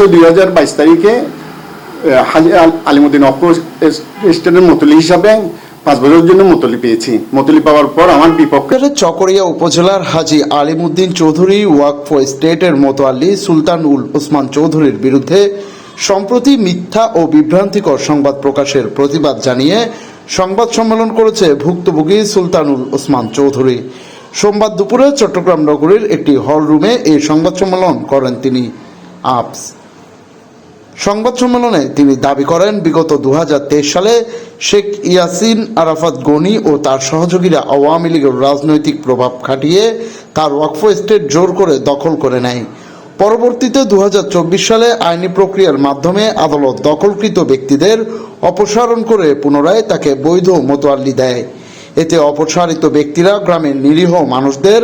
ছয় দুই হাজার বাইশ তারিখে আলিমুদ্দিন অক্ষ স্টেটের মতলি হিসাবে পাঁচ বছরের জন্য মতলি পেয়েছি। মতলি পাওয়ার পর আমার বিপক্ষে চকরিয়া উপজেলার হাজি আলিমুদ্দিন চৌধুরী, ওয়াকফ স্টেটের মোতোয়াল্লি সুলতান উল ওসমান চৌধুরীর বিরুদ্ধে সম্প্রতি মিথ্যা ও বিভ্রান্তিকর সংবাদ প্রকাশের প্রতিবাদ জানিয়ে সংবাদ সম্মেলন করেছে ভুক্তভোগী সুলতানুল ওসমান চৌধুরী। সোমবার দুপুরে চট্টগ্রাম নগরীর একটি হল রুমে এই সংবাদ সম্মেলন করেন তিনি। আপস সংবাদ সম্মেলনে তিনি দাবি করেন, বিগত দুহাজার তেইশ সালে শেখ ইয়াসিন আরাফাত গনি ও তার সহযোগীরা আওয়ামী লীগের রাজনৈতিক প্রভাব খাটিয়ে তার ওয়াকফ স্টেট জোর করে দখল করে নেয়। পরবর্তীতে দুহাজার চব্বিশ সালে আইনি প্রক্রিয়ার মাধ্যমে আদালত দখলকৃত ব্যক্তিদের অপসারণ করে পুনরায় তাকে বৈধ মোতোয়াল্লি দেয়। এতে অপসারিত ব্যক্তিরা গ্রামের নিরীহ মানুষদের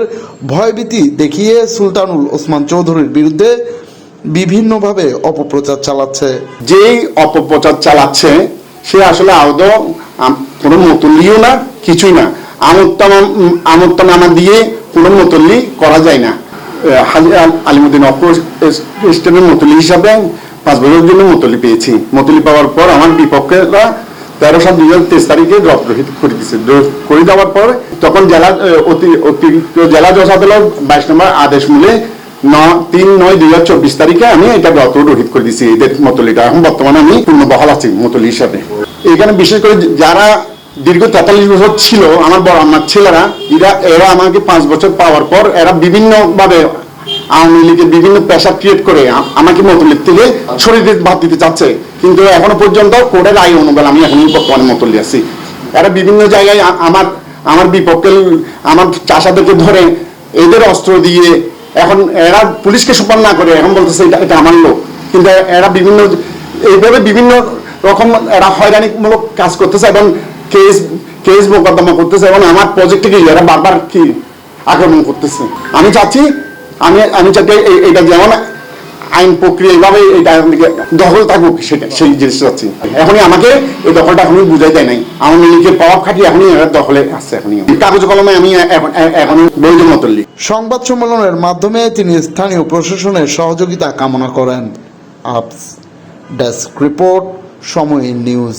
ভয়ভীতি দেখিয়ে সুলতানুল ওসমান চৌধুরীর বিরুদ্ধে বিভিন্নভাবে অপপ্রচার চালাচ্ছে। যেই অপপ্রচার চালাচ্ছে, সে আসলে আদৌ কোনো মতলিও না, কিছুই না। আমোত্তনামা দিয়ে কোনো মতলি করা যায় না। আলিমুদ্দিন স্টেটের মতলি হিসাবে পাঁচ বছরের জন্য মতলি পেয়েছি। মতলি পাওয়ার পর আমার বিপক্ষেরা তেরো সাত দুই হাজার তেইশ তারিখে ড্রপ করে দিচ্ছে করে দেওয়ার পর তখন জেলা অতি- অতিরিক্ত জেলা জজ আদালত বাইশ নম্বর আদেশ মূলে তিন, নয়, দুই হাজার চব্বিশ তারিখে আমি এটা ব্রত রোহিত করে দিচ্ছি এদের মতলিটা এখন বর্তমানে আমি পূর্ণ বহাল আছি মতলি হিসাবে। এখানে বিশেষ করে যারা দীর্ঘ তেতাল্লিশ বছর ছিল, আমার বড় আমার ছেলেরা, এরা এরা আমাকে পাঁচ বছর পাওয়ার পর এরা বিভিন্ন ভাবে আওয়ামী লীগের বিভিন্ন পেশা ক্রিয়েট করে আমাকে মতলির থেকে শরীরে ভাত দিতে চাচ্ছে। কিন্তু এখনও পর্যন্ত কোর্টের রায় অনুবেল আমি এখন বর্তমানে মতলি আছি। এরা বিভিন্ন জায়গায় আমার আমার বিপক্ষে, আমার চাষাদেরকে ধরে, এদের অস্ত্র দিয়ে এখন এরা পুলিশকে সুপার না করে, এখন বলতেছে এটা এটা আমার লোক। কিন্তু এরা বিভিন্ন এইভাবে বিভিন্ন রকম এরা হয়রানিমূলক কাজ করতেছে এবং কেস কেস মোকদ্দমা করতেছে এবং আমার প্রজেক্টকে এরা বারবার কি আক্রমণ করতেছে। আমি চাচ্ছি আমি আমি চাচ্ছি এইটা যেমন আইন প্রক্রিয়া এইভাবে দখল থাকুক, সেটা সেই জিনিসটা চাচ্ছি এখনই আমাকে এই দখলটা এখনই বুঝাই দেয় নাই। আমার নিজেকে প্রভাব খাটি এখনই দখলে আছে এখনই। কাগজ কলমে আমি এখন এখন বৈধ মতলি সংবাদ সম্মেলনের মাধ্যমে তিনি স্থানীয় প্রশাসনের সহযোগিতা কামনা করেন। আপস ডেস্ক রিপোর্ট, সময় নিউজ।